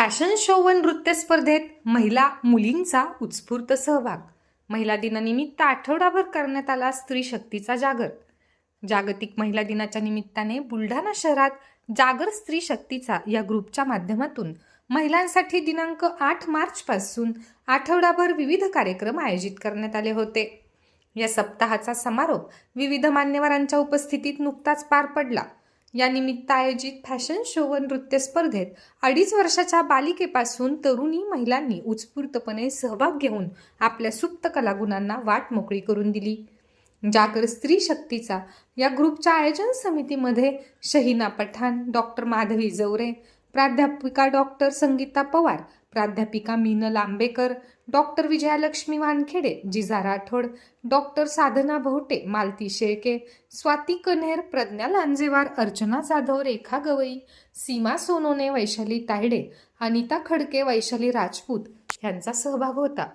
Fashion show व नृत्य स्पर्धेत महिला मुलींचा उत्स्फूर्त सहभाग. महिला दिनानिमित्त आठवडाभर करण्यात आला स्त्री शक्तीचा जागर. जागतिक महिला दिनाच्या निमित्ताने बुलढाणा शहरात जागर स्त्री शक्तीचा या ग्रुपच्या माध्यमातून महिलांसाठी दिनांक आठ मार्चपासून आठवडाभर विविध कार्यक्रम आयोजित करण्यात आले होते. या सप्ताहाचा समारोप विविध मान्यवरांच्या उपस्थितीत नुकताच पार पडला. या निमित्त आयोजित फॅशन शो व नृत्य स्पर्धेत अडीच वर्षाच्या बालिकेपासून तरुणी महिलांनी उत्स्फूर्तपणे सहभाग घेऊन आपल्या सुप्त कलागुणांना वाट मोकळी करून दिली. जागर स्त्री शक्तीचा या ग्रुपच्या आयोजन समितीमध्ये शहीना पठाण डॉक्टर माधवी जवरे प्राध्यापिका डॉक्टर संगीता पवार प्राध्यापिका मीनल आंबेकर डॉक्टर विजयालक्ष्मी वानखेडे जिजा राठोड डॉक्टर साधना भोटे मालती शेळके स्वाती कन्हेर प्रज्ञा लांजेवार अर्चना जाधव रेखा गवई सीमा सोनोने वैशाली तायडे अनिता खडके वैशाली राजपूत यांचा सहभाग होता.